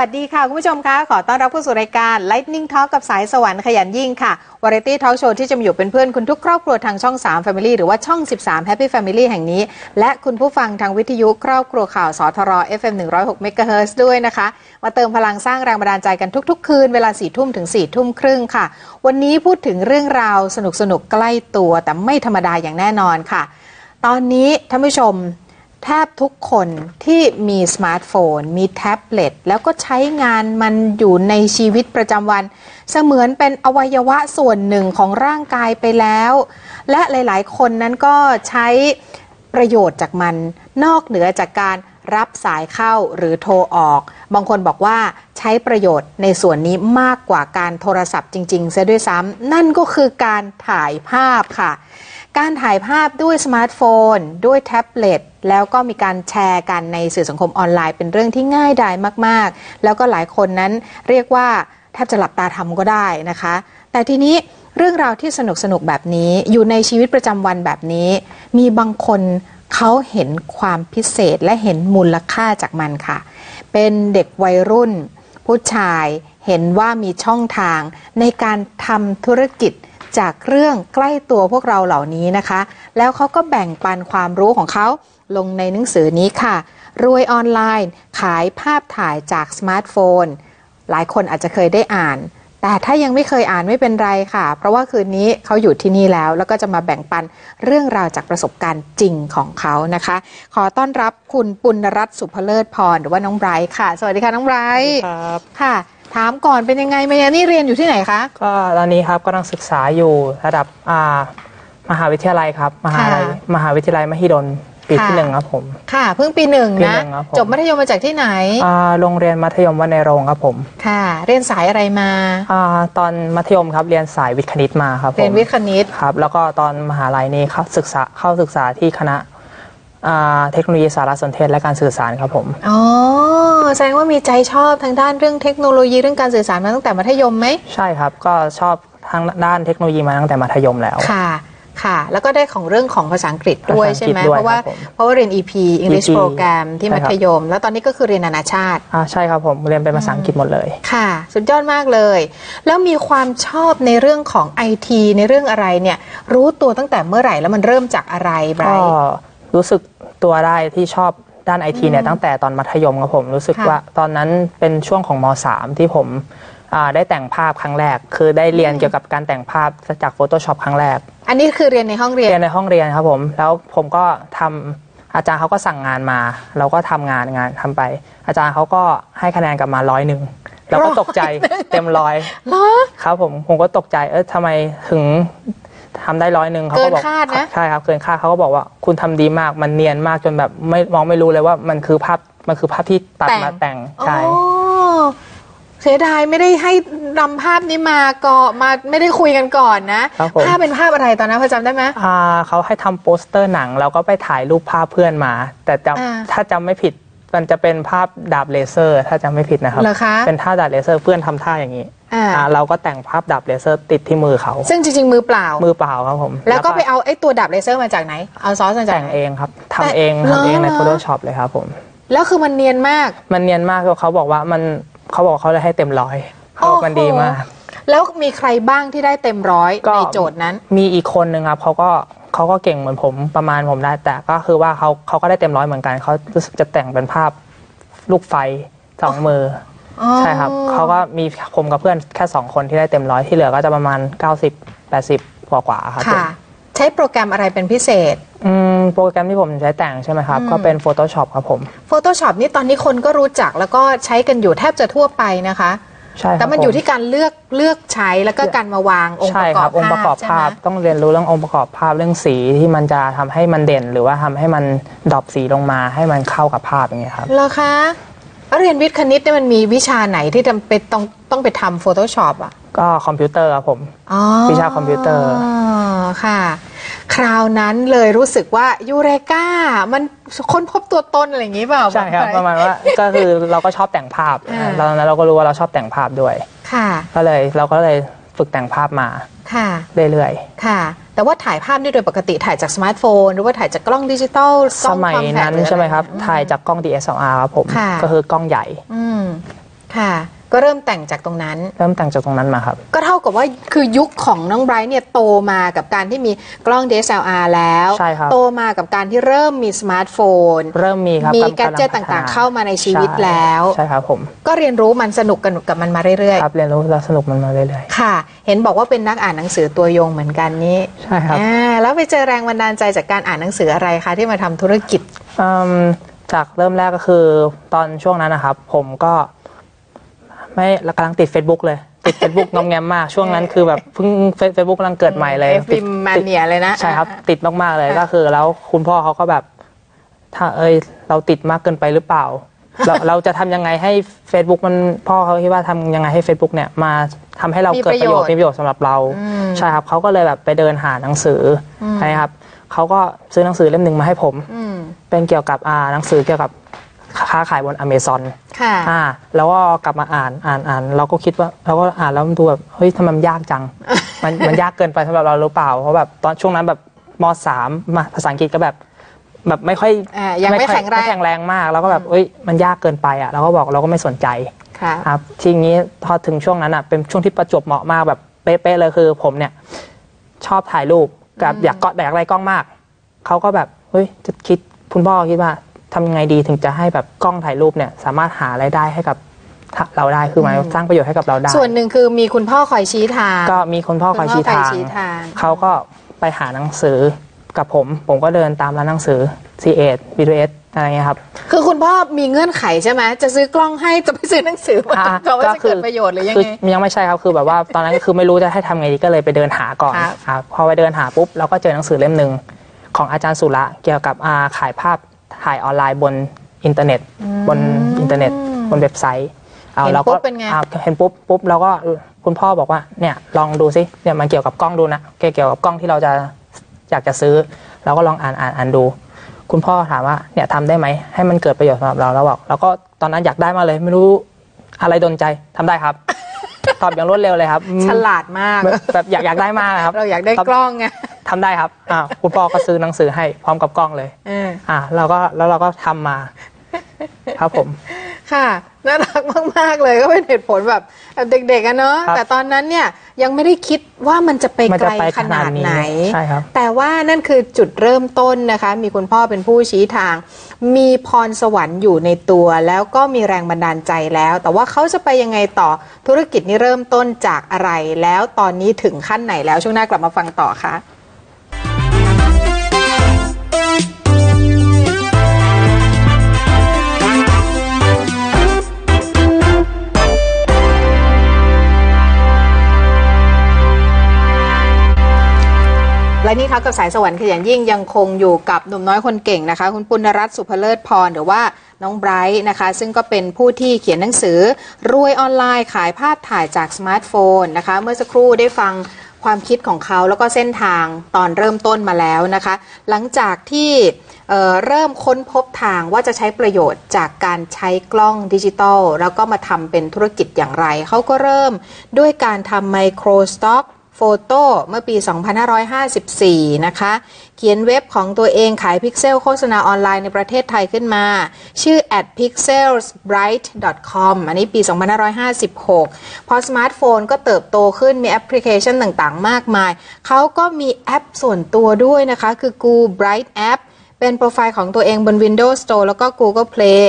สวัสดีค่ะ คุณผู้ชมคะ ขอต้อนรับเข้าสู่รายการ Lightning Talk กับสายสวรรค์ขยันยิ่งค่ะ วาไรตี้ทอล์กโชว์ที่จะมาอยู่เป็นเพื่อนคุณทุกครอบครัวทางช่อง 3 Family หรือว่าช่อง 13 Happy Family แห่งนี้ และคุณผู้ฟังทางวิทยุครอบครัวข่าวสทร FM 106 MHz ด้วยนะคะ มาเติมพลังสร้างแรงบันดาลใจกันทุก ๆ คืนเวลา4ทุ่มถึง4ทุ่มครึ่งค่ะ วันนี้พูดถึงเรื่องราวสนุกๆใกล้ตัวแต่ไม่ธรรมดาอย่างแน่นอนค่ะ ตอนนี้ท่านผู้ชม แทบทุกคนที่มีสมาร์ทโฟน มีแท็บเล็ต แล้วก็ใช้งานมันอยู่ในชีวิตประจำวัน เสมือนเป็นอวัยวะส่วนหนึ่งของร่างกายไปแล้ว และหลาย ๆ คนนั้นก็ใช้ประโยชน์จากมัน นอกเหนือจากการรับสายเข้าหรือโทรออก บางคนบอกว่าใช้ประโยชน์ในส่วนนี้มากกว่าการโทรศัพท์จริงๆเสียด้วยซ้ำนั่นก็คือการถ่ายภาพค่ะ การถ่ายภาพด้วยสมาร์ทโฟน ด้วยแท็บเล็ตแล้วก็มีการแชร์กันในสื่อสังคมออนไลน์ เป็นเรื่องที่ง่ายดายมาก ๆ แล้วก็หลายคนนั้นเรียกว่าแทบจะหลับตาทำก็ได้นะคะ แต่ทีนี้เรื่องราวที่สนุกสนุกๆแบบนี้อยู่ในชีวิตประจำวันแบบนี้ มีบางคนเขาเห็นความพิเศษและเห็นมูลค่าจากมันค่ะ เป็นเด็กวัยรุ่น ผู้ชายเห็นว่ามีช่องทางในการทำธุรกิจ จากเรื่องใกล้ตัวพวกเราเหล่านี้นะคะ แล้วเขาก็แบ่งปันความรู้ของเขาลงในหนังสือนี้ค่ะ รวยออนไลน์ ขายภาพถ่ายจากสมาร์ทโฟน หลายคนอาจจะเคยได้อ่าน แต่ถ้ายังไม่เคยอ่านไม่เป็นไรค่ะ เพราะว่าคืนนี้เขาอยู่ที่นี่แล้ว แล้วก็จะมาแบ่งปันเรื่องราวจากประสบการณ์จริงของเขานะคะ ขอต้อนรับคุณปุณรัตน์สุภเลิศพรหรือว่าน้องไบรท์ค่ะ สวัสดีค่ะน้องไบรท์ครับค่ะ ถามก่อนเป็นยังไงเมยานี่เรียนอยู่ที่ไหนคะ ก็ตอนนี้ครับกำลังศึกษาอยู่ระดับอ่ามหาวิทยาลัยครับมหาลัยค่ะมหาวิทยาลัยมหิดลปีค่ะที่หนึ่งครับผม ค่ะ เพิ่งปีหนึ่งปีนะหนึ่งครับผมจบมัธยมมาจากที่ไหนอ่าโรงเรียนมัธยมวันในโรงครับผม ค่ะ เรียนสายอะไรมาอ่าตอนมัธยมครับเรียนสายวิทย์คณิตมาครับผมเรียนวิทย์คณิตครับ แล้วก็ตอนมหาลัยนี่เข้าศึกษาเข้าศึกษาที่คณะอ่า เทคโนโลยีสารสนเทศและการสื่อสารครับผม อ๋อ แสดงว่ามีใจชอบทางด้านเรื่องเทคโนโลยีเรื่องการสื่อสารมาตั้งแต่มัธยมไหม ใช่ครับ ก็ชอบทางด้านเทคโนโลยีมาตั้งแต่มัธยมแล้ว ค่ะ ค่ะ แล้วก็ได้ของเรื่องของภาษาอังกฤษด้วยภาษาอังกฤษใช่ไหมด้วยเพราะว่าครับผมเพราะว่าเรียน EP English EP Program ที่ใช่มัครับธยม แล้วตอนนี้ก็คือเรียนนานาชาติ อ่า ใช่ครับผม เรียนเป็นภาษาอังกฤษหมดเลย ค่ะ สุดยอดมากเลย แล้วมีความชอบในเรื่องของไอทีในเรื่องอะไรเนี่ย รู้ตัวตั้งแต่เมื่อไหร่แล้วมันเริ่มจากอะไรไบรก็ท์ รู้สึกตัวได้ที่ชอบด้านไอทีเนี่ยตั้งแต่ตอนมัธยมครับผมรู้สึกค่ะ ว่าตอนนั้นเป็นช่วงของม .3 ที่ผมอ่าได้แต่งภาพครั้งแรก คือได้เรียนเกี่ยวกับการแต่งภาพจาก Photoshop ครั้งแรก อันนี้คือเรียนในห้องเรียน เรียนในห้องเรียนครับผม แล้วผมก็ทำอาจารย์เขาก็สั่งงานมา เราก็ทำงานงานทำไป อาจารย์เขาก็ให้คะแนนกลับมาร้อยหนึ่งเราก็ตกใจเต็มร้อยเหรอ ครับผมผมก็ตกใจเออทำไมถึง ทำได้ร้อยหนึ่งเขาก็บอกเกินคาดนะใช่ครับเกินคาดเขาก็บอกว่าคุณทำดีมากมันเนียนมากจนแบบไม่มองไม่รู้เลยว่ามันคือภาพมันคือภาพที่ตัดมาแต่งใช่อ๋อเสียดายไม่ได้ให้นำภาพนี้มาก็มาไม่ได้คุยกันก่อนนะครับผมภาพเป็นภาพอะไรตอนนั้นพอจำได้ไหมอ่าเขาให้ทำโปสเตอร์หนังแล้วก็ไปถ่ายรูปภาพเพื่อนมา แต่จอ่าำถ้าจำไม่ผิด มันจะเป็นภาพดาบเลเซอร์ ถ้าจำไม่ผิดนะครับ เหรอคะ เป็นท่าดาบเลเซอร์เพื่อนทำท่าอย่างนี้อ่า อ่าเราก็แต่งภาพดาบเลเซอร์ติดที่มือเขา ซึ่งจริงๆมือเปล่า มือเปล่าครับผมแล้วก็ไปเอาไอ้ตัวดับเลเซอร์มาจากไหน เอาซอสมาจากแต่งไหน เองครับแต่ทำเองเหรอทำเองในเหรอ Photoshop เลยครับผม แล้วคือมันเนียนมาก มันเนียนมากเขาบอกว่ามันเขาบอกเขาเลยให้เต็มร้อยเขาบอกมันดีมาก แล้วมีใครบ้างที่ได้เต็มร้อยก็ ในโจทย์นั้น มีอีกคนนึงครับเขาก็ เขาก็เก่งเหมือนผมประมาณผมได้ แต่ก็คือว่าเขาเขาก็ได้เต็มร้อยเหมือนกันเขารู้สึกจะแต่งเป็นภาพลูกไฟสองมือออ๋อใช่ครับเขาก็มีผมกับเพื่อนแค่สองคนที่ได้เต็มร้อยที่เหลือก็จะประมาณ 90 80กว่ากว่าๆครับผมค่ะ ใช้โปรแกรมอะไรเป็นพิเศษ อืมโปรแกรมที่ผมใช้แต่งใช่ไหมครับอืมก็เป็น Photoshop ครับผม Photoshop นี่ตอนนี้คนก็รู้จักแล้วก็ใช้กันอยู่แทบจะทั่วไปนะคะ ใช่ครับแต่มันอยู่ผที่การเลือกเลือกใช้แล้วก็การมาวางองค์ปใช่ระกคอรับบองค์ประกอบใช่ภาพไหมต้องเรียนรู้เรื่ององค์ประกอบภาพเรื่องสีที่มันจะทำให้มันเด่น หรือว่าทำให้มันดรอปสีลงมาให้มันเข้ากับภาพอย่างเงี้ยครับ เหรอคะแล้วเรียนวิทย์คณิตเนี่ยมันมีวิชาไหนที่จำเป็นต้องต้องไปทำ Photoshop อะก็คอมพิวเตอร์ครับผม อ๋อวิชาคอมพิวเตอร์ ค่ะ คราวนั้นเลยรู้สึกว่ายูเรกามันค้นพบตัวตนอะไรอย่างนี้เปล่าใช่ครับอกประมาณว่าก็คือเราก็ชอบแต่งภาพอ่าแล้วตอนนั้นเราก็รู้ว่าเราชอบแต่งภาพด้วย ค่ะ ก็เลยเราก็เลยฝึกแต่งภาพมาค่ะเรื่อยค่ะ แต่ว่าถ่ายภาพนี่โดยปกติถ่ายจากสมาร์ทโฟน หรือว่าถ่ายจากกล้องดิจิตอลกๆสล้องมัยคอมแพคนั้นหรืออะใช่ไหมครับอืถ่ายจากกล้อง DSLR ครับผมค่ะก็คือกล้องใหญ่ อืมค่ะ ก็เริ่มแต่งจากตรงนั้น เริ่มแต่งจากตรงนั้นมาครับ ก็เท่ากับว่าคือยุคของน้องไบรท์เนี่ยโตมากับการที่มีกล้อง DSLR แล้วใช่ครับโตมากับการที่เริ่มมีสมาร์ทโฟน เริ่มมีครับมีกำลัแกดเจิตพัฒน ต่างๆ เข้ามาในชีวิตใช่แล้ว ใช่ครับผมก็เรียนรู้มันสนุกกันกับมันมาเรื่อยครับเรียนรู้แล้วสนุกมันมาเรื่อยๆ ค่ะ เห็นบอกว่าเป็นนักอ่านหนังสือตัวยงเหมือนกันนี้ๆใช่ครับ อ่าแล้วไปเจอแรงบันดาลใจจากการอ่านหนังสืออะไรคะที่มาทำธุรกิจ อืมจากเริ่มแรกก็คือตอนช่วงนั้นนะครับ ผมก็ ไม่กำลังติด Facebook เลย ติด Facebook งอมแงมมาก ช่วงนั้นคือแบบเพิ่งเฟซบุ๊กกำลังเกิดใหม่เลยเอฟฟิมมาเนียเลยนะใช่ครับอ่าติดมากๆเลยค่ะก็คือ แล้วคุณพ่อเขาก็แบบ ถ้าเอ้ยเราติดมากเกินไปหรือเปล่า เราเราจะทำยังไงให้ Facebook มันพ่อเขาคิดว่าทำยังไงให้ Facebook เนี่ยมาทำให้เราเกิดประโยชน์มีประโยชน์สำหรับเราใช่ครับเขาก็เลยแบบไปเดินหาหนังสืออนะครับเขาก็ซื้อหนังสือเล่มหนึ่งมาให้ผมอืมเป็นเกี่ยวกับอ่าหนังสือเกี่ยวกับ ค้าขายบนอเมซอนค่ะอ่าแล้วก็กลับมาอ่านอ่านอ่านเราก็คิดว่าเราก็อ่านแล้วมันดูแบบเฮ้ยทำไมมันยากจัง มันมันยากเกินไปสำหรับเราหรือเปล่าเพราะแบบตอนช่วงนั้นแบบมสามมาภาษาอังกฤษก็แบบ แบบไม่ค่อยอ่ายังไม่ค่อแข็งแรงไม่แข็งแรงมาก แล้วก็แบบเอ้ยมันยากเกินไปอะเราก็บอกเราก็ไม่สนใจค่ะครับทีนี้พอถึงช่วงนั้นอะเป็นช่วงที่ประจวบเหมาะมากแบบเป๊ะๆเลยคือผมเนี่ย ชอบถ่ายรูปกับอยากเกาะอยากได้กล้องมากเขาก็แบบเฮ้ยจะคิดคุณพ่อคิดว่า ทำยังไงดีถึงจะให้แบบกล้องถ่ายรูปเนี่ยสามารถหารายได้ให้กับเราได้คือหมายว่าสร้างประโยชน์ให้กับเราได้ ส่วนหนึ่งคือมีคุณพ่อคอยชี้ทาง ก็มีคุณพ่อคอยชี้ทางคุณพ่อคอยชี้ทางเขาก็ไปหาหนังสือกับผม ผมก็เดินตามร้านหนังสือ c ีเอ็ด BTS อะไรเงี้ยครับ คือคุณพ่อมีเงื่อนไขใช่ไหมจะซื้อกล้องให้จะไปซื้อหนังสือมาอะเขาว่าจะเกิดประโยชน์หรือยังคืไงยังไม่ใช่ครับคือแบบว่าตอนนั้นก็คือไม่รู้จะให้ทำไงดีก็เลยไปเดินหาก่อนครับครับพอไปเดินหาปุ๊บเราก็เจอหนังสือเล่มหนึ่งของอาจารย์สุระเกี่ยวกับอาขายภาพ ถ่ายออนไลน์บนอินเทอร์เน็ต บนอินเทอร์เน็ต บนเว็บไซต์อาเห็นราปุ๊ก็บเป็นไงอ่าเห็นปุ๊บปุ๊บเราก็คุณพ่อบอกว่าเนี่ยลองดูซิเนี่ยมันเกี่ยวกับกล้องดูนะเกี่ยวกับกล้องที่เราจะอยากจะซื้อ เราก็ลองอ่านอ่านอ่านดู คุณพ่อถามว่าเนี่ยทำได้ไหมให้มันเกิดประโยชน์สำหรับเราแล้วบอกแล้วก็ตอนนั้นอยากได้มากเลยไม่รู้อะไรดนใจทำได้ครับตอบอย่างรวดเร็วเลยครับอืมฉลาดมากแบบแบบอยากอยากได้มากครับ เราอยากได้ตบกล้องไง ทำได้ครับอ่าคุณพ่อก็ซื้อหนังสือให้พร้อมกับกล้องเลยเอออ่าเราก็แล้วเราก็ทำมา ครับผม ค่ะน่ารักมาก ๆ เลยก็เป็นเหตุผลแบบแบบเด็กๆอะเนาะครับแต่ตอนนั้นเนี่ยยังไม่ได้คิดว่ามันจะไปมันไกจะลไปขนาดไหนขนาดนี้ใช่ครับแต่ว่านั่นคือจุดเริ่มต้นนะคะ มีคุณพ่อเป็นผู้ชี้ทาง มีพรสวรรค์อยู่ในตัว แล้วก็มีแรงบันดาลใจแล้ว แต่ว่าเขาจะไปยังไงต่อธุรกิจนี้เริ่มต้นจากอะไร แล้วตอนนี้ถึงขั้นไหนแล้วช่วงหน้ากลับมาฟังต่อค่ะ และนี่ครับกับสายสวรรค์ขยันยิ่งยังคงอยู่กับหนุ่มน้อยคนเก่งนะคะ คุณปุณรัตน์สุภเลิศพรหรือว่าน้องไบรท์นะคะ ซึ่งก็เป็นผู้ที่เขียนหนังสือ รวยออนไลน์ขายภาพถ่ายจากสมาร์ทโฟนนะคะ เมื่อสักครู่ได้ฟังความคิดของเขาแล้วก็เส้นทางตอนเริ่มต้นมาแล้วนะคะ หลังจากที่เเริ่มค้นพบทางว่าจะใช้ประโยชน์จากการใช้กล้องดิจิตอลแล้วก็มาทำเป็นธุรกิจอย่างไร เขาก็เริ่มด้วยการทำไมโครสต็อก โฟโต้เมื่อปี 2554 นะคะ เขียนเว็บของตัวเองขายพิกเซลโฆษณาออนไลน์ในประเทศไทยขึ้นมา ชื่อ at pixelsbright.com อันนี้ปี 2556 พอสมาร์ทโฟนก็เติบโตขึ้นมีแอปพลิเคชันต่างๆ มากมาย เขาก็มีแอปส่วนตัวด้วยนะคะ คือ Google Bright App เป็นโปรไฟล์ของตัวเองบน Windows Store แล้วก็ Google Play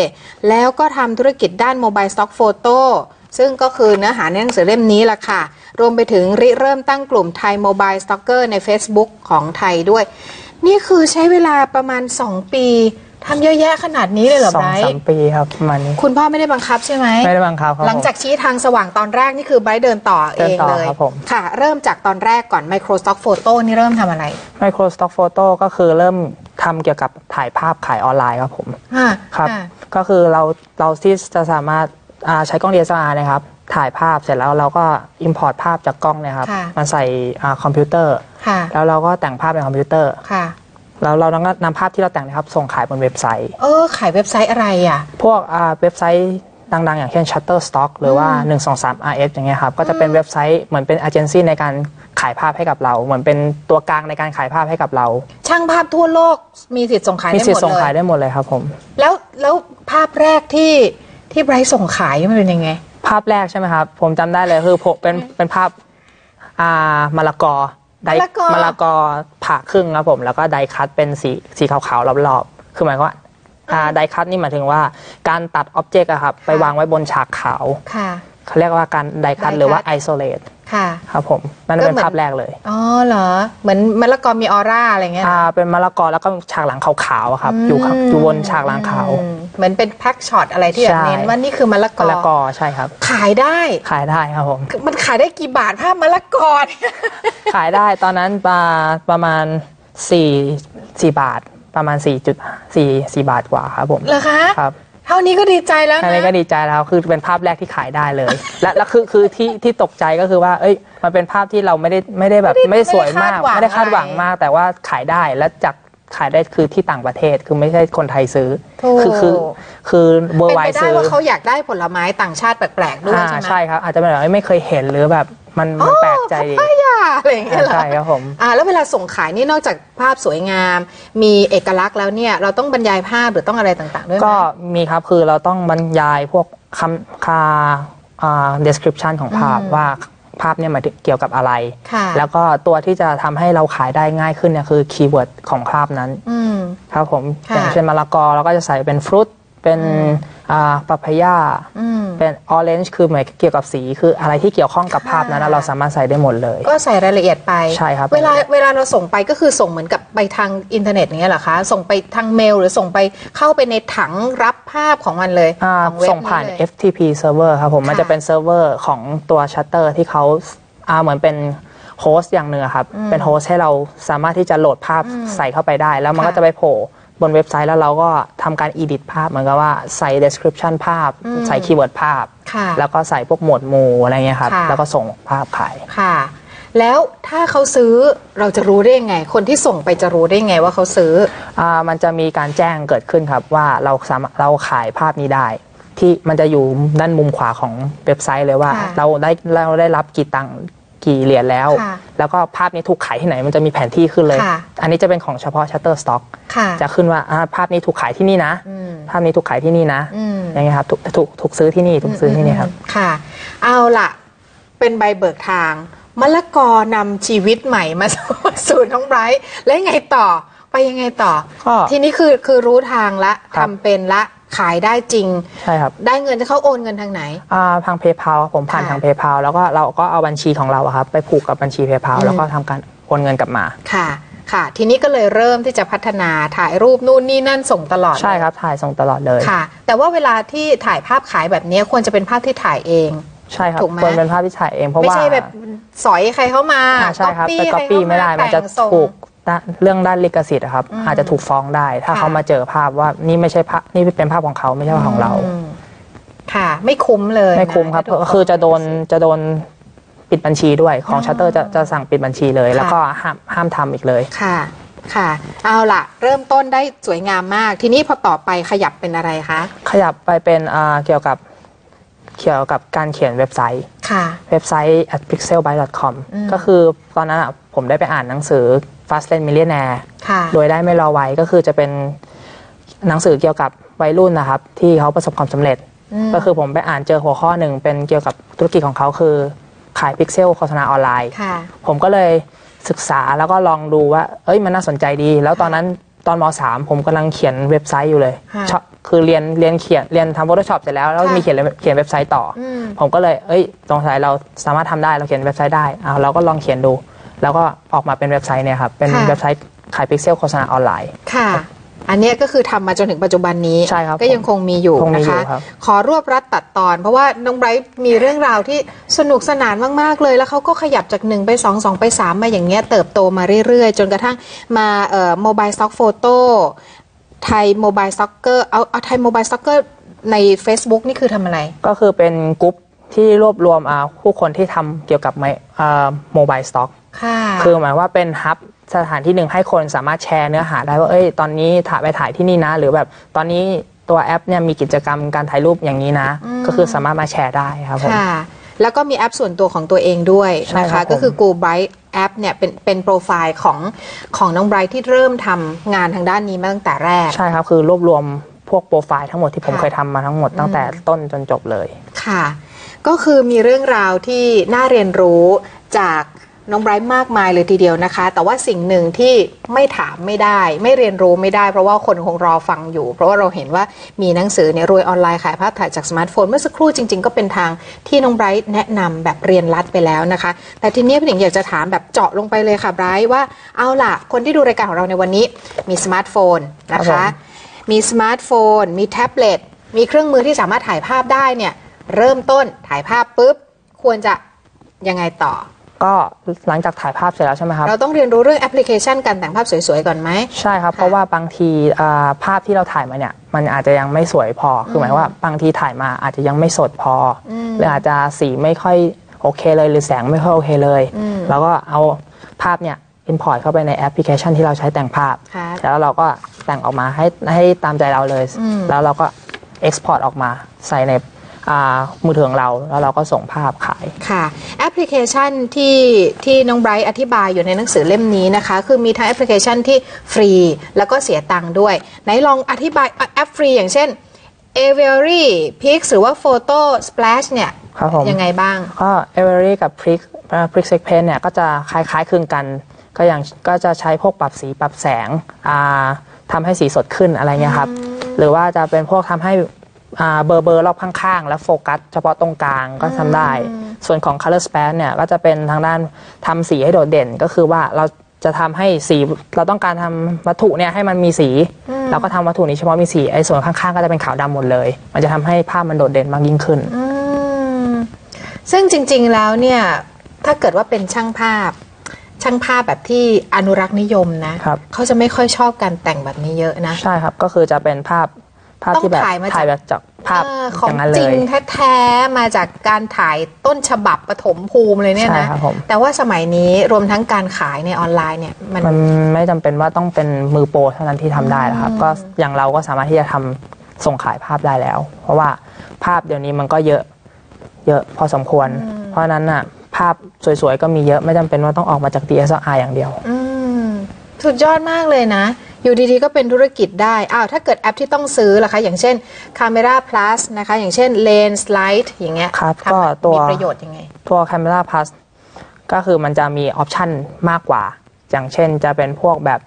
แล้วก็ทำธุรกิจด้าน Mobile Stock Photo ซึ่งก็คือเนื้อหาในหนังสือเล่มนี้ล่ะค่ะ รวมไปถึงริเริ่มตั้งกลุ่มไทย Mobile Stalker ใน Facebook ของไทยด้วย นี่คือใช้เวลาประมาณ 2 ปีทำเยอะแยะขนาดนี้เลยเหรอสอไบงรสามท์ปีครับประมาณนี้ คุณพ่อไม่ได้บังคับใช่ไหม ไม่ได้บังคับครับหลังจากชี้ทางสว่างตอนแรกนี่คือไบรท์เดินต่อเองเดินต่อเลยครับผม ค่ะ เริ่มจากตอนแรกก่อน Microsoft Photo นี่เริ่มทำอะไร Microsoft Photo ก็คือเริ่มทำเกี่ยวกับถ่ายภาพขายออนไลน์ครับผม อ่าครับ อ่า ก็คือเราเราที่จะสามารถอ่าใช้กล้อง DSLR นะครับ ถ่ายภาพเสร็จแล้วเราก็ Import ภาพจากกล้องเนะครับค่ะ มาใส่อ่าคอมพิวเตอร์ ค่ะ แล้วเราก็แต่งภาพในคอมพิวเตอร์ ค่ะ แล้วเราก็นำภาพที่เราแต่งนะครับ ส่งขายบนเว็บไซต์ เออ ขายเว็บไซต์อะไรอะ พวกอ่าเว็บไซต์ดังๆ อย่างเช่น Shutterstock หรือว่า123 RS อย่างเงี้ยครับ ก็จะเป็นเว็บไซต์เหมือนเป็นเอเจนซี่ในการขายภาพให้กับเรา เหมือนเป็นตัวกลางในการขายภาพให้กับเรา ช่างภาพทั่วโลกมีสิทธิ์ส่งขายมีได้สิทหมธิ์ดส่งเลขายยได้หมดเลยครับผม แล้วแล้วภาพแรกที่ที่ไบรท์ส่งขายมันเป็นยังไง ภาพแรกใช่ไหมครับ ผมจำได้เลยคือผมเป็นเป็นภาพอ่ามะละกอไดมะละกอ มะละกอผ่าครึ่งครับผมแล้วก็ไดคัตเป็นสีสีขาวๆรอบๆคือหมายความว่าอ่าไดคัตนี่หมายถึงว่าการตัดอ็อบเจกต์อะครับไปวางไว้บนฉากขาวค่ะ เขาเรียกว่าการไดคัต die cut หรือว่าไอโซเลต ค่ะครับผมนั่นเป็นก็เหมือนภาพแรกเลยอ๋อเหรอเหมือนมะละกอมีออร่าอะไรเงี้ยอ่าเป็นมะละกอแล้วก็ฉากหลังขาวๆอะครับอยู่ข้างอยู่บนฉากหลังขาวอืมเหมือนเป็นแพ็กช็อตอะไรที่แบบใช่เน้นว่านี่คือมะละกมะอละกอใช่ครับ ขายได้ขายได้ครับผมมันขายได้กี่บาทภาพมะละกอเนี่ยขายได้ตอนนั้นประประมาณสี่สี่บาทประมาณสี่จุดสี่สี่บาทกว่าครับผมเหรอคะครับ เท่านี้ก็ดีใจแล้วอันนี้นะก็ดีใจแล้วคือเป็นภาพแรกที่ขายได้เลย และและคือคือที่ที่ตกใจก็คือว่า เอ้ย มันเป็นภาพที่เราไม่ได้ไม่ได้แบบไม่ได้สวยมาก ไม่ได้คาดหวังมากแต่ว่าขายได้และจาก ขายได้คือที่ต่างประเทศคือไม่ใช่คนไทยซื้อถูกคือคือคือเบอเป็นร์ไวไปได้ซื้อว่าเขาอยากได้ผลไม้ต่างชาติแปลกๆด้วยอ่าใช่ไหมใช่ครับ อาจจะเป็นแบบไม่เคยเห็นหรือแบบมันมันแปลกใจดีป้ายาอะไรอย่างเงี้ยเหรอใช่ครับผม อ่าแล้วเวลาส่งขายนี่นอกจากภาพสวยงาม มีเอกลักษณ์แล้วเนี่ยเราต้องบรรยายภาพหรือต้องอะไรต่างๆด้วยไหมก็มีครับคือเราต้องบรรยายพวกคำคาอ่า description ของภาพว่า ภาพเนี่ยหมายถึงเกี่ยวกับอะไรค่ะแล้วก็ตัวที่จะทำให้เราขายได้ง่ายขึ้นเนี่ยคือคีย์เวิร์ดของภาพนั้นอืมครับผมค่ะอย่างเช่นมะละกอเราก็จะใส่เป็นฟรุต เป็นอ่าปาพายาอืม เป็นออเรนจ์คือหมายเกี่ยวกับสีคืออะไรที่เกี่ยวข้องกับภาพนั้นค่ะนะเราสามารถใส่ได้หมดเลย ก็ใส่รายละเอียดไปใช่ครับ เวลาเวลาเราส่งไปก็คือส่งเหมือนกับไปทางอินเทอร์เน็ตอย่างเงี้ยเหรอคะ ส่งไปทางเมลหรือส่งไปเข้าไปในถังรับภาพของมันเลยอ่าของเว็บส่งผ่าน เลย FTP server ครับผมมันค่ะจะเป็นเซิร์ฟเวอร์ของตัว Shutter ที่เขาอ่าเหมือนเป็นโฮสต์อย่างหนึ่งอะครับ เป็นโฮสต์ให้เราสามารถที่จะโหลดภาพใส่เข้าไปได้ แล้วมันค่ะก็จะไปโผล่ บนเว็บไซต์แล้วเราก็ทำการ edit ภาพเหมือนกับว่าใส่ description ภาพใส่คีย์เวิร์ดภาพ ค่ะแล้วก็ใส่พวกหมวดหมู่อะไรเงี้ยครับ ค่ะ แล้วก็ส่งภาพขาย ค่ะ แล้วถ้าเขาซื้อเราจะรู้ได้ยังไง คนที่ส่งไปจะรู้ได้ยังไงว่าเขาซื้อ อ่ามันจะมีการแจ้งเกิดขึ้นครับว่าเราสามารถเราขายภาพนี้ได้ ที่มันจะอยู่ด้านมุมขวาของเว็บไซต์เลยว่า ค่ะ เราได้เราได้รับกี่ตังค์ กี่เหรียญแล้ว ค่ะแล้วก็ภาพนี้ถูกขายที่ไหนมันจะมีแผนที่ขึ้นเลย ค่ะ อันนี้จะเป็นของเฉพาะ Shutterstock ค่ะจะขึ้นว่าอ่าภาพนี้ถูกขายที่นี่นะ อืมภาพนี้ถูกขายที่นี่นะอืมอย่างเงี้ยครับถูกถูกถูกซื้อที่นี่ถูกซื้อที่นี่ครับค่ะ เอาล่ะ เป็นใบเบิกทางมะละกอนำชีวิตใหม่มา สู่น้องไบรท์แล้วยังไงต่อ ไปยังไงต่อ ก็ ทีนี้คือคือรู้ทางละครัทำบเป็นละ ขายได้จริง ใช่ครับได้เงินเขาโอนเงินทางไหน อ่าทาง PayPal ครับผมผ่านค่ะทาง PayPal แล้วก็เราก็เอาบัญชีของเราอะครับไปผูกกับบัญชี PayPal แล้วก็ทำการโอนเงินกลับมา ค่ะ ค่ะ ทีนี้ก็เลยเริ่มที่จะพัฒนาถ่ายรูปนู่นนี่นั่นส่งตลอดใช่ครับถ่ายส่งตลอดเลย ค่ะ แต่ว่าเวลาที่ถ่ายภาพขายแบบนี้ควรจะเป็นภาพที่ถ่ายเอง ใช่ครับถูกไหม ควรเป็นภาพที่ถ่ายเองเพราะไม่ว่าใช่แบบสอยใครเข้ามาอ่าใช่ครับ copy ไปก๊อปใครปี้เข้าไม่ได้มันจะแต่งส่ง ถูก ด้านเรื่องด้านลิขสิทธิ์อะครับ อาจจะถูกฟ้องได้ ถ้าค่ะ เขามาเจอภาพว่านี่ไม่ใช่ภาพนี่เป็นภาพของเขาไม่ใช่ภาพของเรา อืมค่ะ ไม่คุ้มเลยไม่คุ้มครับนะที่ถูกคือจะโดนจะโดนปิดบัญชีด้วยของชัตเตอร์จะจะสั่งปิดบัญชีเลยค่ะแล้วก็ห้ามห้ามทำอีกเลย ค่ะ ค่ะ เอาล่ะ เริ่มต้นได้สวยงามมาก ทีนี้พอต่อไปขยับเป็นอะไรคะ ขยับไปเป็นอ่าเกี่ยวกับเกี่ยวกับการเขียนเว็บไซต์ ค่ะ เว็บไซต์ at pixelbyte.com ก็คือตอนนั้นอะผมได้ไปอ่านหนังสือ Fast Lane Millionaire ค่ะโดยได้ไม่รอไว้ก็คือจะเป็นหนังสือเกี่ยวกับวัยรุ่นนะครับ ที่เขาประสบความสำเร็จ ก็คือผมไปอ่านเจอหัวข้อหนึ่งเป็นเกี่ยวกับธุรกิจของเขาคือขายพิกเซลโฆษณาออนไลน์ค่ะผมก็เลยศึกษาแล้วก็ลองดูว่า เอ้ยมันน่าสนใจดี แล้วตอนนั้นตอนมสามผมกำลังเขียนเว็บไซต์อยู่เลยค่ะชอบคือเรียนเรียนเขียนเรียนทำ Photoshop เสร็จแล้วแล้วค่ะมีเขียนเขียนเว็บไซต์ต่ออมผมก็เลยเอ้ยสงสัยเราสามารถทำได้เราเขียนเว็บไซต์ได้อ่าเราก็ลองเขียนดู แล้วก็ออกมาเป็นเว็บไซต์เนี่ยครับเป็นค่ะ เว็บไซต์ขายพิกเซลโฆษณาออนไลน์ ค่ะ อันเนี้ยก็คือทำมาจนถึงปัจจุบันนี้ใช่ครับก็ยังคงมีอยู่คงมีนะอยู่คะ ครับ ขอรวบรัดตัดตอน เพราะว่าน้องไบรท์มีเรื่องราวที่สนุกสนานมาก ๆ เลย แล้วเขาก็ขยับจาก 1 ไป 2 2 ไป 3 มาอย่างเงี้ยเติบโตมาเรื่อย ๆ จนกระทั่งมาเอ่อโมบายสต็อกโฟโต้ไทยโมบายสต็อกเกอร์เอาเอาไทยโมบายสต็อกเกอร์ใน Facebook นี่คือทำอะไร ก็คือเป็นกลุ่ม ที่รวบรวมอ่าผู้คนที่ทำเกี่ยวกับโมบายสต็อก ค่ะคือหมายว่าเป็นฮับสถานที่หนึ่งให้คนสามารถแชร์เนื้อหาได้ว่าเอ้ยตอนนี้ถ่ายไปถ่ายที่นี่นะ หรือแบบตอนนี้ตัวแอปเนี่ยมีกิจกรรมการถ่ายรูปอย่างนี้นะ ก็คือสามารถมาแชร์ได้ครับผม ค่ะ แล้วก็มีแอปส่วนตัวของตัวเองด้วยใช่นะครัคะบผม ก็คือ Go Bright แอปเนี่ยเป็นเป็นโปรไฟล์ของของน้องไบรท์ที่เริ่มทำงานทางด้านนี้มาตั้งแต่แรก ใช่ครับ คือรวบรวมพวกโปรไฟล์ทั้งหมดที่ผมค่ะ เคยทำมาทั้งหมดตั้งแต่ต้นจนจบเลย ค่ะ ก็คือมีเรื่องราวที่น่าเรียนรู้จากน้องไบรท์มากมายเลยทีเดียวนะคะ แต่ว่าสิ่งหนึ่งที่ไม่ถามไม่ได้ ไม่เรียนรู้ไม่ได้เพราะว่าคนคงรอฟังอยู่ เพราะว่าเราเห็นว่ามีหนังสือเนี่ยรวยออนไลน์ขายภาพถ่ายจากสมาร์ทโฟน เมื่อสักครู่จริง ๆ ก็เป็นทางที่น้องไบรท์แนะนำแบบเรียนรัดไปแล้วนะคะ แต่ทีนี้พี่หนิงอยากจะถามแบบเจาะลงไปเลยค่ะไบรท์ว่าเอาล่ะ คนที่ดูรายการของเราในวันนี้ มีสมาร์ทโฟนนะคะ มีสมาร์ทโฟน มีแท็บเล็ตมีเครื่องมือที่สามารถถ่ายภาพได้เนี่ย เริ่มต้นถ่ายภาพปุ๊บ ควรจะยังไงต่อ ก็หลังจากถ่ายภาพเสร็จแล้วใช่ไหมครับ เราต้องเรียนรู้เรื่องแอปพลิเคชันการแต่งภาพสวยๆก่อนไหม ใช่ครับค่ะเพราะว่าบางทีอ่าภาพที่เราถ่ายมาเนี่ย มันอาจจะยังไม่สวยพอ คือหมายว่าบางทีถ่ายมาอาจจะยังไม่สดพออหรืออาจจะสีไม่ค่อยโอเคเลยหรือแสงไม่ค่อยโอเคเลย แล้วก็เอาภาพเนี่ย import เข้าไปในแอปพลิเคชันที่เราใช้แต่งภาพครับแล้วเราก็แต่งออกมาให้ให้ตามใจเราเลยอืมแล้วเราก็ export ออกมาใส่ในอ่า มือถือของเรา แล้วเราก็ส่งภาพขาย ค่ะ แอปพลิเคชันที่ที่น้องไบรท์อธิบายอยู่ในหนังสือเล่มนี้นะคะ คือมีทั้งแอปพลิเคชันที่ฟรีแล้วก็เสียตังค์ด้วย ไหนลองอธิบายอะแอปฟรีอย่างเช่น a v e r y Pix หรือว่า Photo Splash เนี่ยครับผมยังไงบ้าง ก็เอเวอรี่กับพริกพริกเซกเพนเนี่ยก็จะคล้ายๆคลึงกัน ก็อย่างก็จะใช้พวกปรับสีปรับแสงอ่าทำให้สีสดขึ้นอะไรเงี้ยครับ หรือว่าจะเป็นพวกทำให้อ่า เบอร์เบอร์รอบข้างๆ แล้วโฟกัสเฉพาะตรงกลางก็ทำได้ ส่วนของ Color Span เนี่ยก็จะเป็นทางด้านทำสีให้โดดเด่น ก็คือว่าเราจะทำให้สีเราต้องการทำวัตถุเนี่ยให้มันมีสี เราก็ทำวัตถุนี้เฉพาะมีสีไอ้ส่วนข้างๆ ก็จะเป็นขาวดำหมดเลย มันจะทำให้ภาพมันโดดเด่นมากยิ่งขึ้นอืมซึ่งจริงๆแล้วเนี่ยถ้าเกิดว่าเป็นช่างภาพช่างภาพแบบที่อนุรักษ์นิยมนะครับเขาจะไม่ค่อยชอบการแต่งแบบนี้เยอะนะ ใช่ครับ ก็คือจะเป็นภาพ ภาพต้องที่แบบถ่ายมาจากถ่ายแบบจากภาพเออของอย่างนั้นเลจริงยแท้ๆมาจากการถ่ายต้นฉบับปฐมภูมิเลยเนี่ยใช่นะครับผมแต่ว่าสมัยนี้รวมทั้งการขายในออนไลน์เนี่ยมันมันไม่จำเป็นว่าต้องเป็นมือโปรเท่านั้นที่ทำได้แล้วครับก็อย่างเราก็สามารถที่จะทำส่งขายภาพได้แล้ว เพราะว่าภาพเดี๋ยวนี้มันก็เยอะเยอะพอสมควร เพราะฉะนั้นน่ะภาพสวยๆก็มีเยอะไม่จำเป็นว่าต้องออกมาจาก DSLR อย่างเดียวอืมสุดยอดมากเลยนะ อยู่ดีๆ ก็เป็นธุรกิจได้ อ้าว ถ้าเกิดแอปที่ต้องซื้อล่ะคะ อย่างเช่น Camera Plus นะคะ อย่างเช่น Lens Light อย่างเงี้ยครับทำก็ตัวมีประโยชน์ยังไง ตัว Camera Plus ก็คือมันจะมีออปชันมากกว่า อย่างเช่นจะเป็นพวกแบบ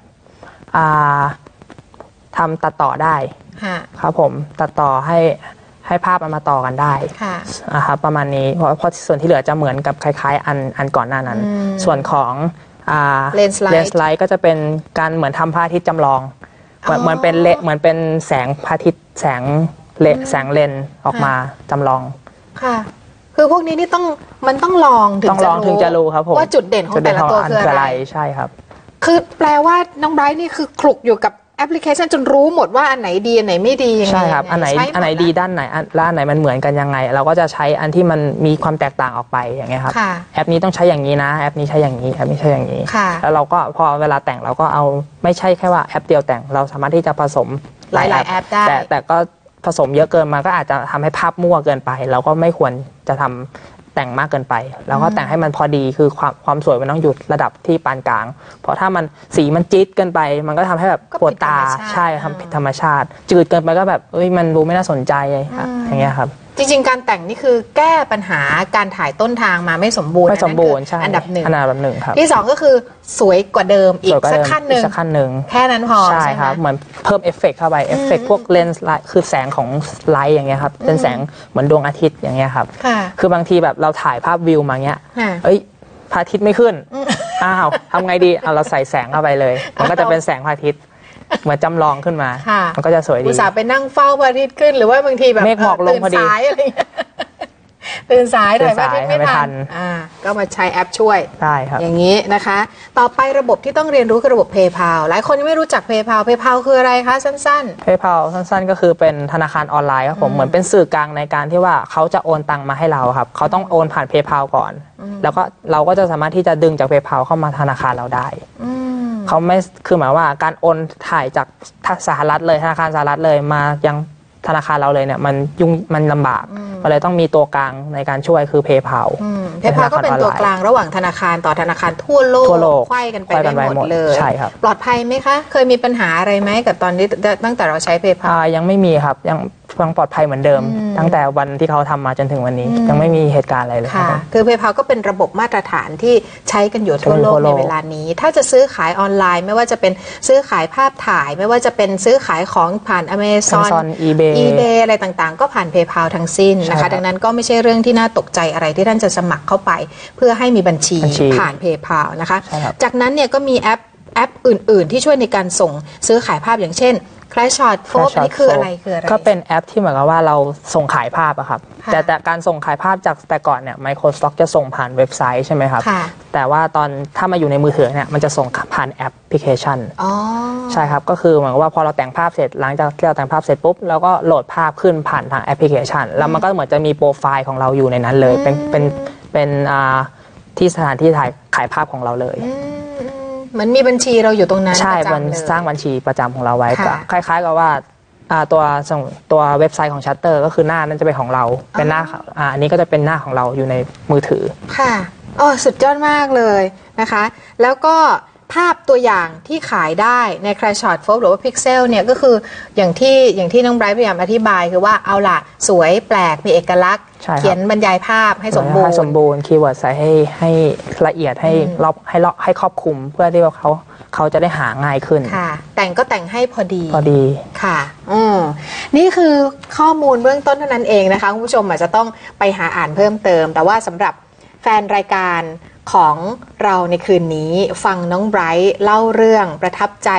อ่าทำตัดต่อได้ค่ะครับผมตัดต่อให้ให้ภาพมันมาต่อกันได้ค่ะนะครับประมาณนี้เพราะเพราะส่วนที่เหลือจะเหมือนกับคล้าย ๆ อันอันก่อนหน้านั้น ส่วนของ อ่า Lens light เลนส์ไลท์ก็จะเป็นการเหมือนทำพระอาทิตย์จำลอง เหมือนอ๋อเหมือนเป็นเลเหมือนเป็นแสงพระอาทิตย์แสงเลแสงเลนส์ออกมาจำลองค่ะ คือพวกนี้นี่ต้องมันต้องลองถึงต้องลองถึงจะรู้ครับผมว่าจุดเด่นของแต่ละตัวนคืออะไรใช่ครับ คือแปลว่าน้องไบรท์นี่คือคลุกอยู่กับแอปพลิเคชันจนรู้หมดว่าอันไหนดีอันไหนไม่ดียังไงใช่ครับยังงอันไหนใช้มอันไหนละดีด้านไหนอันและอันไหนมันเหมือนกันยังไง เราก็จะใช้อันที่มันมีความแตกต่างออกไปอย่างเงี้ยครับค่ะแอปนี้ต้องใช้อย่างนี้นะ แอปนี้ใช้อย่างนี้แอปนี้ใช้อย่างนี้ค่ะแล้วเราก็พอเวลาแต่งเราก็เอาไม่ใช่แค่ว่าแอปเดียวแต่งเราสามารถที่จะผสมหลายๆแอปได้แต่แต่ก็ผสมเยอะเกินมาก็อาจจะทำให้ภาพมั่วเกินไป เราก็ไม่ควรจะทำ แต่งมากเกินไป แล้วก็แต่งให้มันพอดีคือความความสวยมันต้องอยู่ระดับที่ปานกลาง เพราะถ้ามันสีมันจี๊ดเกินไป มันก็ทำให้แบบก็ปวดตาผิดธรรมชาติใช่ครับอ่าผิดธรรมชาติ จืดเกินไปก็แบบเอ้ยมันดูไม่น่าสนใจอะอย่างเงี้ยครับจริง ๆ การแต่งนี่คือแก้ปัญหาการถ่ายต้นทางมาไม่สมบูรณ์ไม่สมบูรณ์อันใช่นั้นคืออันดับหนึ่งอันดับหนึ่งครับที่สองก็คือสวยกว่าเดิมอีสกวยว่าสักเดิมขั้นหนึ่งอีกสักขั้นหนึ่งแค่นั้นพอใช่ใช่ไหมครับเหมือนเพิ่มเอฟเฟกต์เข้าไปเอฟเฟกต์พวกเลนส์ไลท์คือแสงของไลท์อย่างเงี้ยครับเป็นแสงเหมือนดวงอาทิตย์อย่างเงี้ยครับค่ะคือบางทีแบบเราถ่ายภาพวิวมาเงี้ยค่ะเอ้ยพระอาทิตย์ไม่ขึ้นอ้าวทำไงดีเอาเราใส่แสงเข้าไปเลย มันก็จะเป็นแสงพระอาทิตย์ เหมือนจำลองขึ้นมา ค่ะมันก็จะสวยดี อุตส่าห์ไปนั่งเฝ้าพระอาทิตย์ขึ้นหรือว่าบางทีแบบเมฆหมอกลงพอดีตื่นสายอะไรเงี้ยตื่นสายถ่ายพระอาทิตย์ตื่นสายไม่ไม่ทัทัน นอ่าก็มาใช้แอปช่วย ได้ครับ อย่างนี้นะคะ ต่อไประบบที่ต้องเรียนรู้คือระบบ PayPal หลายคนยังไม่รู้จัก PayPal PayPal คืออะไรคะ สั้น PayPal สั้นๆ ก็คือเป็นธนาคารออนไลน์ครับผมเหมือนเป็นสื่อกลางในการที่ว่าเขาจะโอนตังมาให้เราครับเขาต้องโอนผ่าน PayPal ก่อน แล้วก็เราก็จะสามารถที่จะดึงจาก PayPal เข้ามาธนาคารเราได้ ๆ อืม เขาไม่คือหมายว่าการโอนถ่ายจากสหรัฐเลยธนาคารสหรัฐเลยมายังธนาคารเราเลยเนี่ยมันยุ่งมันลำบากมันเลยต้องมีตัวกลางในการช่วยคือ PayPal เพย์พาก็เป็นตัวกลางระหว่างธนาคารต่อธนาคารทั่วโลกทั่วโลกไขว้กันไปไขว้กัได้นไปหมดหมดเลยใช่ครับปลอดภัยไหมคะ เคยมีปัญหาอะไรไหมกับตอนนี้ตั้งแต่เราใช้เพย์พาอ่ายังไม่มีครับยัง ยังปลอดภัยเหมือนเดิมอืมตั้งแต่วันที่เขาทำมาจนถึงวันนี้อืมยังไม่มีเหตุการณ์อะไรเลยค่ะครับคือ PayPal ก็เป็นระบบมาตรฐานที่ใช้กันอยู่ทั่วโลกทั่วโลในกเวลานี้ ถ้าจะซื้อขายออนไลน์ ไม่ว่าจะเป็นซื้อขายภาพถ่าย ไม่ว่าจะเป็นซื้อขายของผ่าน Amazon Amazon eBay eBay อะไรต่างๆ ก็ผ่าน PayPal ทั้งสิ้นนะใช่ครัคะบดังนั้นก็ไม่ใช่เรื่องที่น่าตกใจอะไรที่ท่านจะสมัครเข้าไป เพื่อให้มีบัญชีบัญชีผ่าน PayPal นะคะใช่ครับจากนั้นเนี่ยก็มีแอป แอปอื่น ๆ ที่ช่วยในการส่งซื้อขายภาพอย่างเช่น Crash Shot f o Flash อันนี้คืออะไรคืออะไร ก็เป็นแอปที่เหมือนกับว่าเราส่งขายภาพอะครับค่ะแต่แต่การส่งขายภาพจากแต่ก่อนเนี่ย Microsoft จะส่งผ่านเว็บไซต์ใช่ไหมครับค่ะแต่ว่าตอนถ้ามาอยู่ในมือถือเนี่ย มันจะส่งผ่านแอปพลิเคชันอ๋อใช่ครับ ก็คือเหมือนกับว่าพอเราแต่งภาพเสร็จหลังจากที่เราแต่งภาพเสร็จปุ๊บเราก็โหลดภาพขึ้นผ่านทางแอปพลิเคชัน แล้วมันก็เหมือนจะมีโปรไฟล์ของเราอยู่ในนั้นเลย เป็นเป็นเป็นอ่าที่สถานที่ถ่ายขายภาพของเราเลยอื มอืมเหมือนมีบัญชีเราอยู่ตรงนั้นใช่ประจำมันเลยสร้างบัญชีประจำของเราไว้ค่ะก็คล้าย ๆ กับว่าอ่าตัวส่งตัวเว็บไซต์ของชัตเตอร์ก็คือหน้านั้นจะเป็นของเรา เป็นหน้าอ่าอันนี้ก็จะเป็นหน้าของเราอยู่ในมือถือ ค่ะอ๋อสุดยอดมากเลยนะคะ แล้วก็ ภาพตัวอย่างที่ขายได้ใน Crash Shot f o หรือว่า Pixel เนี่ยก็คืออย่างที่อย่างที่น้องไบรท์พยายามอธิบายคือว่าเอาล่ะ สวยแปลกมีเอกลักษณ์ ใช่ครับ เขียนบรรยายภาพให้สมบูรให้ณ์ สมบูรณ์คีย์เวิร์ดใส่ให้ให้ละเอียดให้รอบให้รอบให้ครอบคลุมเพื่อที่ว่าเขาเขาจะได้หาง่ายขึ้น ค่ะ แต่งก็แต่งให้พอดี พอดี ค่ะ อืม นี่คือข้อมูลเบื้องต้นเท่านั้นเองนะคะ คุณผู้ชมอาจจะต้องไปหาอ่านเพิ่มเติม แต่ว่าสำหรับแฟนรายการ ของเราในคืนนี้ฟังน้องไบรท์เล่าเรื่องประทับใจ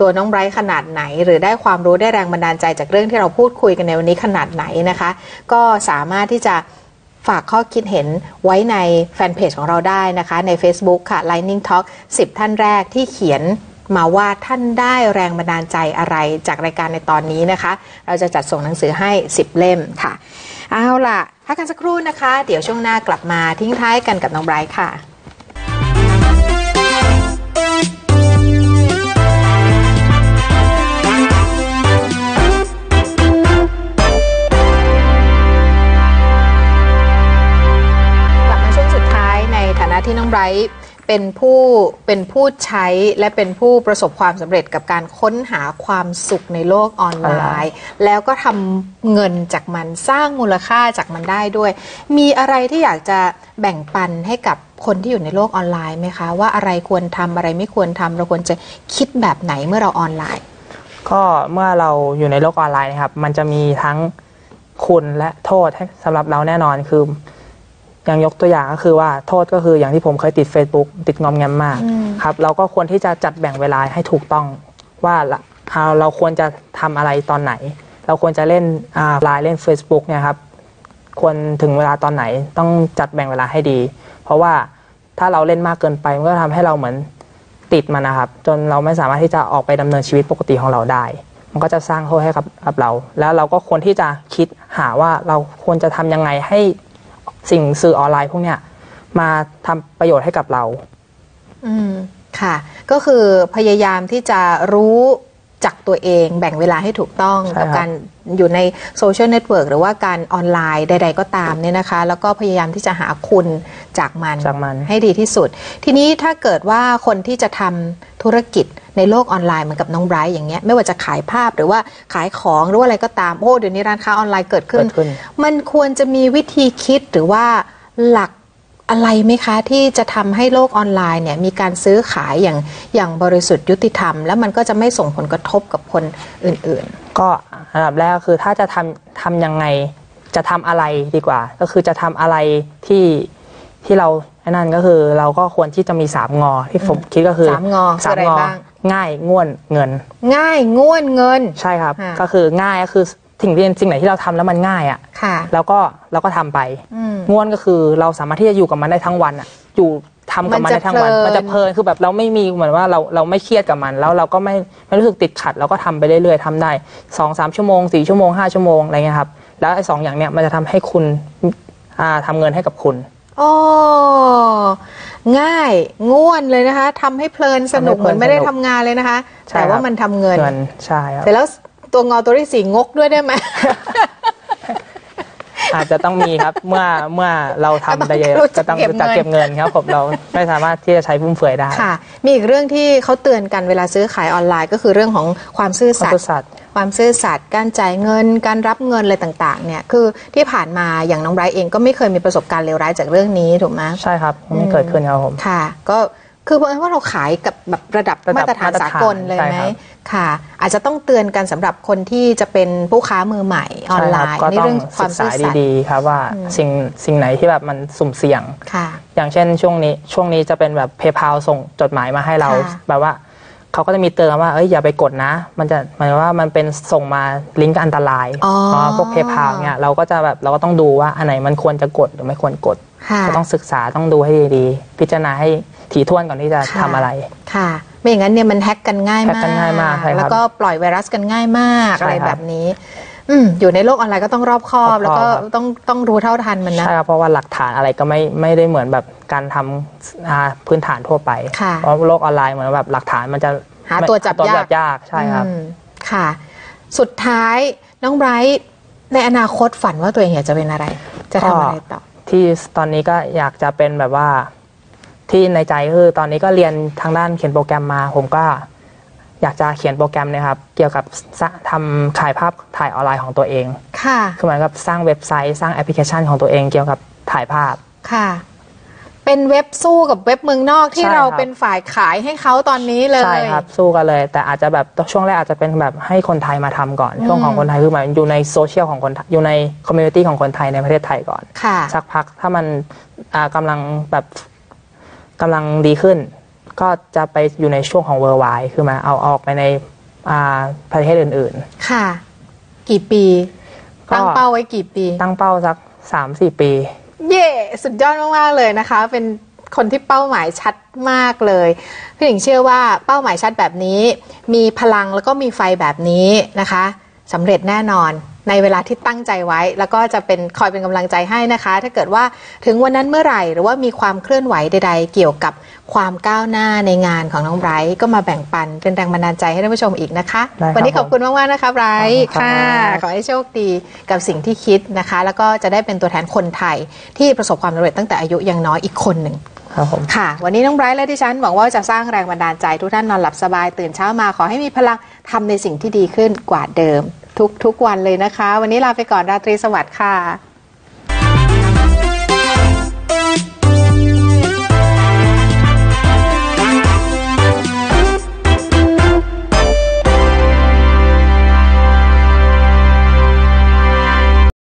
ตัวน้องไบรท์ขนาดไหน หรือได้ความรู้ได้แรงบันดาลใจจากเรื่องที่เราพูดคุยกันในวันนี้ขนาดไหนนะคะ ก็สามารถที่จะฝากข้อคิดเห็นไว้ในแฟนเพจของเราได้นะคะ ใน Facebook ค่ะ Lightning Talk 10 ท่านแรกที่เขียนมาว่าท่านได้แรงบันดาลใจอะไรจากรายการในตอนนี้นะคะ เราจะจัดส่งหนังสือให้ 10 เล่มค่ะ เอาล่ะพักกันสักครู่นะคะ เดี๋ยวช่วงหน้ากลับมาทิ้งท้ายกันกับน้องไบรท์ค่ะ ที่น้องไบรท์เป็นผู้เป็นผู้ใช้และเป็นผู้ประสบความสำเร็จกับการค้นหาความสุขในโลกออนไลน์ แล้วก็ทำเงินจากมันสร้างมูลค่าจากมันได้ด้วย มีอะไรที่อยากจะแบ่งปันให้กับคนที่อยู่ในโลกออนไลน์ไหมคะ ว่าอะไรควรทำอะไรไม่ควรทำเราควรจะคิดแบบไหนเมื่อเราออนไลน์ ก็เมื่อเราอยู่ในโลกออนไลน์นะครับ มันจะมีทั้งคุณและโทษให้สำหรับเราแน่นอนคือ อย่างยกตัวอย่างก็คือว่าโทษก็คืออย่างที่ผมเคยติด Facebook ติดงอมแงมมากอืมครับเราก็ควรที่จะจัดแบ่งเวลาให้ถูกต้องว่าละเราเราควรจะทำอะไรตอนไหน เราควรจะเล่นไลน์เล่น Facebook เนี่ยครับควรถึงเวลาตอนไหนต้องจัดแบ่งเวลาให้ดี เพราะว่าถ้าเราเล่นมากเกินไปมันก็ทำให้เราเหมือนติดมันนะครับ จนเราไม่สามารถที่จะออกไปดำเนินชีวิตปกติของเราได้ มันก็จะสร้างโทษให้กับกับเรา แล้วเราก็ควรที่จะคิดหาว่าเราควรจะทำยังไงให้ สิ่งสื่อออนไลน์พวกเนี้ยมาทำประโยชน์ให้กับเรา อืมค่ะ ก็คือพยายามที่จะรู้ จักตัวเองแบ่งเวลาให้ถูกต้องใช่กับครับการอยู่ในโซเชียลเน็ตเวิร์กหรือว่าการออนไลน์ใด ๆ ก็ตามเนี่ยนะคะ แล้วก็พยายามที่จะหาคุณจากมันจากมัน ให้ดีที่สุด ทีนี้ถ้าเกิดว่าคนที่จะทำธุรกิจในโลกออนไลน์เหมือนกับน้องไบรท์อย่างเงี้ยไม่ว่าจะขายภาพหรือว่าขายของหรือว่าอะไรก็ตามโอ้เดี๋ยวนี้ร้านค้าออนไลน์เกิดขึ้นเกิดขึ้นมันควรจะมีวิธีคิดหรือว่าหลัก อะไรไหมคะ ที่จะทำให้โลกออนไลน์เนี่ยมีการซื้อขายอย่างอย่างบริสุทธิ์ยุติธรรม แล้วมันก็จะไม่ส่งผลกระทบกับคนอื่นก็อันดับแรกก็คือถ้าจะทำทำยังไงจะทำอะไรดีกว่า ก็คือจะทำอะไรที่ที่เราไอ้นั่นก็คือเราก็ควรที่จะมีสามงอที่ผมคิดก็คือสามงอคือสามอะไรงอบ้างง่ายง่วนเงินๆง่ายง่วนเงิน ใช่ครับค่ะก็คือง่ายก็คือ สิ่งที่สิ่งไหนที่เราทำแล้วมันง่ายอะค่ะ แล้วก็เราก็ทำไป อืม ง่วนก็คือเราสามารถที่จะอยู่กับมันได้ทั้งวันอะอยู่ทำกับมันได้ทั้งวัน มัมันนจะจะเพเพลิลิน นคือแบบเราไม่มีเหมือนว่าเราเราไม่เครียดกับมัน แล้วเราก็ไม่ไม่รู้สึกติดขัดเราก็ทำไปเรื่อยๆทำได้สองสามชั่วโมงสี่ชั่วโมงห้าชั่วโมงอะไรเงี้ยครับแล้วไอ้สองอย่างเนี้ยมันจะทำให้คุณอ่าทำเงินให้กับคุณ โอ้ง่ายง่วนเลยนะคะทำให้เพลินสนุกทำให้เพลินเหมือนไม่ได้สนุกทำงานเลยนะคะ ใช่แต่ว่าครับ มันทำเงิน เงินใช่ครับ เสร็จแล้ว ตัวงอตัวที่สี่งกด้วยได้ไหม อาจจะต้องมีครับ เมื่อเมื่อเราทำได้เยอะรู้จัก็กต้องเก็บรู้จักเงินเก็บเงินครับผมเราไม่สามารถที่จะใช้ฟุ่มเฟือยได้ค่ะ มีอีกเรื่องที่เขาเตือนกันเวลาซื้อขายออนไลน์ ก็คือเรื่องของความซื่อความสัตซื่อย์สัตย์ความซื่อสัตย์การจ่ายเงิน การรับเงินอะไรต่างๆ เนี่ย คือที่ผ่านมาอย่างน้องไบรท์เองก็ไม่เคยมีประสบการณ์เลวร้ายจากเรื่องนี้ถูกไหมใช่ครับ ไม่เกิดขึ้นครับผมค่ะ ก็ คือเพราะว่าเราขายกับแบบระดับระดับมาตรฐานมาตรฐานสากลเลยไหมใช่ครับ ค่ะ อาจจะต้องเตือนกันสำหรับคนที่จะเป็นผู้ค้ามือใหม่ออนไลใช่ครับน์ก็ในต้องเรื่องควาศึมกซื่ษาอสัตย์ ดีๆ ครับว่าสิ่งสิ่งไหนที่แบบมันสุ่มเสี่ยง ค่ะ อย่างเช่นช่วงนี้ช่วงนี้จะเป็นแบบ PayPal ส่งจดหมายมาให้เราค่ะแบบว่า เขาก็จะมีเตือนว่าเอ้ยอย่าไปกดนะ มันจะหมายว่ามันเป็นส่งมาลิงก์อันตรายอ๋อ เพราะพวก PayPal เนี่ยเราก็จะแบบเราก็ต้องดูว่าอันไหนมันควรจะกดหรือไม่ควรกด ค่ะ ก็ต้องศึกษาต้องดูให้ดีๆ พิจารณาให้ถี่ถ้วนก่อนที่จะค่ะ ทำอะไร ค่ะ ไม่อย่างนั้นเนี่ยมันแฮ็กกันง่ายแฮ็มากกกันง่ายมากใช่ครับแล้วก็ปล่อยไวรัสกันง่ายมากใช่อะไรครับ แบบนี้ อืมอยู่ในโลกออนไลน์ก็ต้องรอบคอบรอบคอบแล้วก็ครับต้องต้องรู้เท่าทันมันนะใช่ครับเพราะว่าหลักฐานอะไรก็ไม่ไม่ได้เหมือนแบบการทำอ่าพื้นฐานทั่วไปค่ะเพราะโลกออนไลน์เหมือนแบบหลักฐานมันจะหาตัวจับตัวยากยากใช่ครับอืมค่ะ สุดท้ายน้องไบรท์ในอนาคตฝันว่าตัวเองอยากจะเป็นอะไร จะทำอะไรต่อที่ตอนนี้ก็อยากจะเป็นแบบว่าที่ในใจก็คือตอนนี้ก็เรียนทางด้านเขียนโปรแกรมมา ผมก็ อยากจะเขียนโปรแกรมเนะครับ เกี่ยวกับสร้างทำขายภาพถ่ายออนไลน์ของตัวเอง ค่ะ คือเหมือนกับสร้างเว็บไซต์สร้างแอปพลิเคชันของตัวเองเกี่ยวกับถ่ายภาพ ค่ะ เป็นเว็บสู้กับเว็บเมืองนอกที่ใช่เราครับ เป็นฝ่ายขายให้เขาตอนนี้เลย ใช่ครับสู้กันเลย แต่อาจจะแบบช่วงแรกอาจจะเป็นแบบให้คนไทยมาทำก่อน ช่วงของคนไทยคือหมายอยู่ในโซเชียลของคนไทยอยู่ในคอมมูนิตี้ของคนไทยในประเทศไทยก่อน ค่ะ สักพักถ้ามันอ่ากำลังแบบกำลังดีขึ้น ก็จะไปอยู่ในช่วงของ worldwide คือมาเอาออกไปในอ่าประเทศอื่นค่ะ กี่ปีก็ตั้งเป้าไว้กี่ปีๆตั้งเป้าสัก3-4ปี เย่สุดยอดมากๆเลยนะคะ เป็นคนที่เป้าหมายชัดมากเลยพี่หญิงเชื่อว่าเป้าหมายชัดแบบนี้ มีพลังแล้วก็มีไฟแบบนี้นะคะสำเร็จแน่นอน ในเวลาที่ตั้งใจไว้ แล้วก็จะเป็นคอยเป็นกำลังใจให้นะคะ ถ้าเกิดว่าถึงวันนั้นเมื่อไหร่หรือว่ามีความเคลื่อนไหวใด ๆ เกี่ยวกับความก้าวหน้าในงานของน้องไบรท์ก็มาแบ่งปันเป็นแรงบันดาลใจให้ท่านผู้ชมอีกนะคะได้ครับวันี้ขอบคุณมาก ๆ นะคะไบรท์ขอบคุณครับค่ะ ขอให้โชคดีกับสิ่งที่คิดนะคะ แล้วก็จะได้เป็นตัวแทนคนไทยที่ประสบความสำเร็จตั้งแต่อายุยังน้อยอีกคนหนึ่งครับผมค่ะ วันนี้น้องไบรท์และดิฉันหวังว่าจะสร้างแรงบันดาลใจทุกท่านนอนหลับสบายตื่นเช้ามาขอให้มีพลังทำในสิ่งที่ดีขึ้นกว่าเดิม ทุกๆวันเลยนะคะ วันนี้ลาไปก่อนราตรีสวัสดิ์ค่ะ